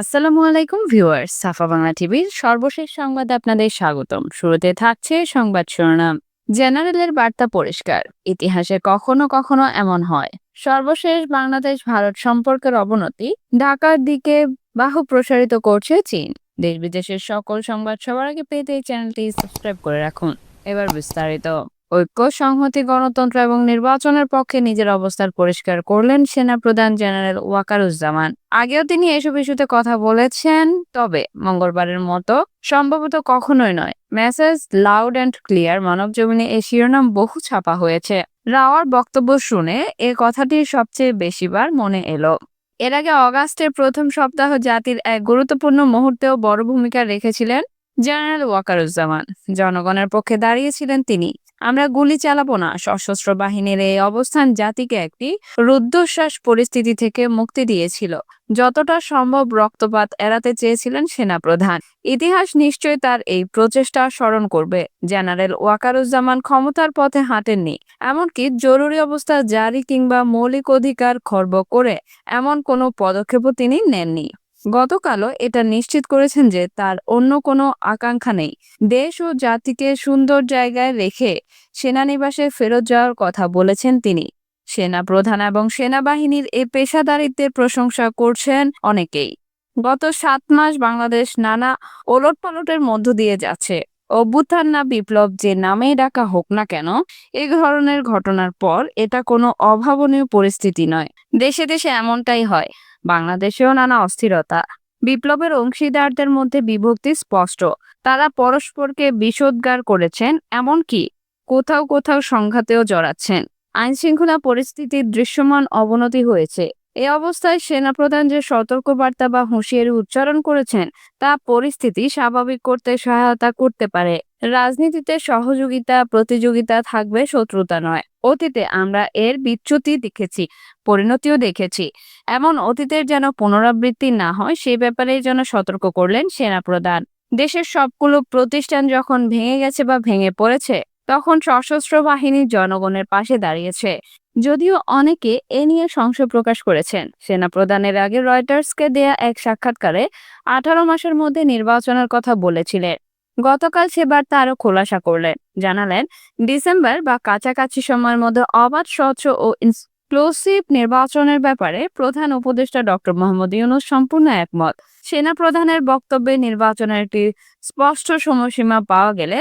আসসালামু আলাইকুম ভিউয়ার্স, সাফা বাংলা টিভির সর্বশেষ সংবাদে আপনাদের স্বাগতম। শুরুতে থাকছে সংবাদ শিরোনাম। জেনারেলের বার্তা পরিষ্কার, ইতিহাসে কখনো কখনো এমন হয়। সর্বশেষ বাংলাদেশ ভারত সম্পর্কের অবনতি ঢাকার দিকে বাহু প্রসারিত করছে চীন। দেশ বিদেশের সকল সংবাদ সবার আগে পেতে চ্যানেলটি সাবস্ক্রাইব করে রাখুন। এবার বিস্তারিত। ঐক্য, সংহতি, গণতন্ত্র এবং নির্বাচনের পক্ষে নিজের অবস্থান পরিষ্কার করলেন সেনা প্রধান জেনারেল ওয়াকারুজ্জামান। আগেও তিনি এসব ইস্যুতে কথা বলেছেন, তবে মঙ্গলবারের মতো সম্ভবত কখনোই নয়। মেসেজ লাউড অ্যান্ড ক্লিয়ার, মানব জমিনে এই শিরোনাম বহু ছাপা হয়েছে। রাওয়ার বক্তব্য শুনে এ কথাটি সবচেয়ে বেশিবার মনে এলো। এর আগে অগাস্টের প্রথম সপ্তাহ জাতির এক গুরুত্বপূর্ণ মুহূর্তেও বড় ভূমিকা রেখেছিলেন জেনারেল ওয়াকারুজ্জামান জনগণের পক্ষে দাঁড়িয়েছিলেন তিনি। আমরা গুলি চালাবো না। সশস্ত্র বাহিনীর এই অবস্থান জাতিকে একটি রুদ্ধশ্বাস পরিস্থিতি থেকে মুক্তি দিয়েছিল। যতটা সম্ভব রক্তপাত এড়াতে চেয়েছিলেন সেনাপ্রধান। ইতিহাস নিশ্চয় তার এই প্রচেষ্টা স্মরণ করবে। জেনারেল ওয়াকারুজ্জামান ক্ষমতার পথে হাঁটেননি। এমনকি জরুরি অবস্থা জারি কিংবা মৌলিক অধিকার খর্ব করে এমন কোনো পদক্ষেপও তিনি নেননি। গতকালও এটা নিশ্চিত করেছেন যে তার অন্য কোনো আকাঙ্ক্ষা নেই। দেশ ও জাতিকে সুন্দর জায়গায় রেখে সেনানিবাসে ফেরত যাওয়ার কথা বলেছেন তিনি। সেনা প্রধান এবং সেনাবাহিনীর এ পেশাদারিত্বের প্রশংসা করছেন অনেকেই। গত সাত মাস বাংলাদেশ নানা ওলটপালটের মধ্য দিয়ে যাচ্ছে। অভ্যুত্থান না বিপ্লব যে নামেই ডাকা হোক না কেন, এ ধরনের ঘটনার পর এটা কোনো অভাবনীয় পরিস্থিতি নয়। দেশে দেশে এমনটাই হয়। বাংলাদেশেও নানা অস্থিরতা। বিপ্লবের অংশীদারদের মধ্যে বিভক্তি স্পষ্ট। তারা পরস্পরকে বিষোদ্গার করেছেন, এমনকি কোথাও কোথাও সংঘাতেও জড়াচ্ছেন। আইনশৃঙ্খলা পরিস্থিতির দৃশ্যমান অবনতি হয়েছে। এ অবস্থায় সেনাপ্রধান যে সতর্কবার্তা বা হুঁশিয়ারি উচ্চারণ করেছেন, তা পরিস্থিতি স্বাভাবিক করতে সহায়তা করতে পারে। রাজনীতিতে সহযোগিতা, প্রতিযোগিতা থাকবে শত্রুতা নয়। অতীতে আমরা এর বিচ্যুতি দেখেছি, পরিণতিও দেখেছি। এমন অতীতের যেন পুনরাবৃত্তি না হয়, সে ব্যাপারে যেন সতর্ক করলেন সেনাপ্রধান। দেশের সবগুলো প্রতিষ্ঠান যখন ভেঙে গেছে বা ভেঙে পড়েছে, তখন সশস্ত্র বাহিনী জনগণের পাশে দাঁড়িয়েছে। যদিও অনেকে এ নিয়ে সংশয় প্রকাশ করেছেন। সেনাপ্রধানের আগে রয়টার্সকে দেয়া এক সাক্ষাৎকারে আঠারো মাসের মধ্যে নির্বাচনের কথা বলেছিলেন। গতকাল সে বার্তা আরও খোলাসা করলেন। জানালেন, ডিসেম্বর বা কাছাকাছি সময়ের মধ্যে অবাধ, স্বচ্ছ ও ইনক্লুসিভ নির্বাচনের ব্যাপারে প্রধান উপদেষ্টা ডক্টর মোহাম্মদ ইউনুস সম্পূর্ণ একমত। সেনা প্রধানের বক্তব্যে নির্বাচনের একটি স্পষ্ট সময়সীমা পাওয়া গেলে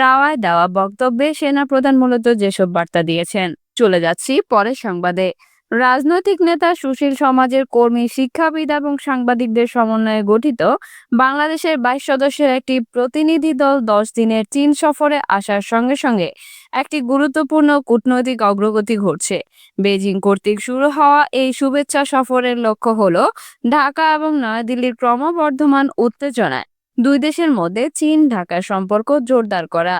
রাওয়ায় দেওয়া বক্তব্যে সেনা প্রধান মূলত যেসব বার্তা দিয়েছেন। চলে যাচ্ছি পরের সংবাদে। রাজনৈতিক নেতা সুশীল সমাজের কর্মী, শিক্ষাবিদ এবং সাংবাদিকদের সমন্বয়ে গঠিত বাংলাদেশের বাইশ সদস্যের একটি প্রতিনিধি দল দশ দিনের চীন সফরে আসার সঙ্গে সঙ্গে একটি গুরুত্বপূর্ণ কূটনৈতিক অগ্রগতি ঘটছে। বেজিং কর্তৃক শুরু হওয়া এই শুভেচ্ছা সফরের লক্ষ্য হল ঢাকা এবং নয়াদিল্লির ক্রমবর্ধমান উত্তেজনায় দুই দেশের মধ্যে চীন ঢাকার সম্পর্ক জোরদার করা।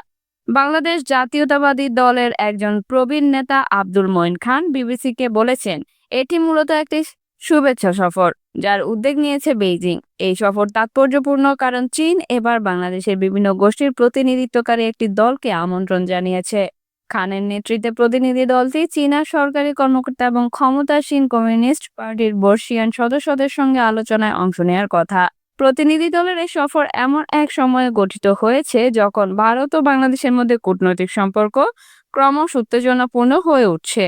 বাংলাদেশ জাতীয়তাবাদী দলের একজন প্রবীণ নেতা আব্দুল মঈন খান বিবিসিকে বলেছেন, এটি মূলত একটি শুভেচ্ছা সফর, যার উদ্যোগ নিয়েছে বেইজিং। এই সফর তাৎপর্যপূর্ণ কারণ চীন এবার বাংলাদেশের বিভিন্ন গোষ্ঠীর প্রতিনিধিত্বকারী একটি দলকে আমন্ত্রণ জানিয়েছে। খানের নেতৃত্বে প্রতিনিধি দলটি চীনা সরকারি কর্মকর্তা এবং ক্ষমতাসীন কমিউনিস্ট পার্টির বর্ষিয়ান সদস্যদের সঙ্গে আলোচনায় অংশ নেওয়ার কথা। প্রতিনিধি দলের এই সফর এমন এক সময়ে গঠিত হয়েছে যখন ভারত ও বাংলাদেশের মধ্যে কূটনৈতিক সম্পর্ক ক্রমশ উত্তেজনাপূর্ণ হয়ে উঠছে।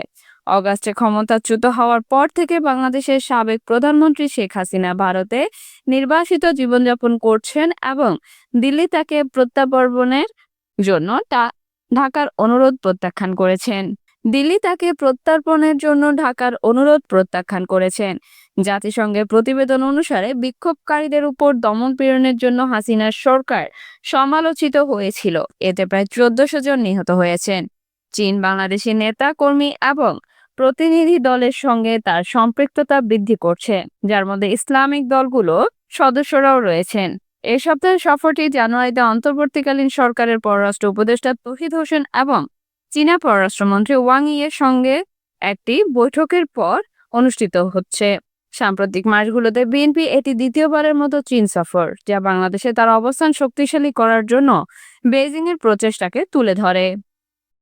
অগাস্টে ক্ষমতাচ্যুত হওয়ার পর থেকে বাংলাদেশের সাবেক প্রধানমন্ত্রী শেখ হাসিনা ভারতে নির্বাসিত জীবনযাপন করছেন এবং দিল্লি তাকে প্রত্যাবর্তনের জন্য ঢাকার অনুরোধ প্রত্যাখ্যান করেছেন। দিল্লি তাকে প্রত্যার্পণের জন্য ঢাকার অনুরোধ প্রত্যাখ্যান করেছেন। জাতিসংঘের প্রতিবেদন অনুসারে বিক্ষোভকারীদের উপর দমন পীড়নের জন্য হাসিনার সরকার সমালোচিত হয়েছিল। এতে প্রায় চোদ্দশো জন নিহত হয়েছেন। চীন বাংলাদেশি নেতা কর্মী এবং প্রতিনিধি দলের সঙ্গে তার সম্পৃক্ততা বৃদ্ধি করছে, যার মধ্যে ইসলামিক দলগুলো সদস্যরাও রয়েছেন। এ সপ্তাহের সফরটি জানুয়ারিতে অন্তর্বর্তীকালীন সরকারের পররাষ্ট্র উপদেষ্টা তহিদ হোসেন এবং চীনা পররাষ্ট্রমন্ত্রী ওয়াং ইয়ের সঙ্গে একটি বৈঠকের পর অনুষ্ঠিত হচ্ছে। সাম্প্রতিক মাসগুলোতে বিএনপি এটি দ্বিতীয়বারের মতো চীন সফর, যা বাংলাদেশে তার অবস্থান শক্তিশালী করার জন্য বেজিংয়ের প্রচেষ্টাকে তুলে ধরে।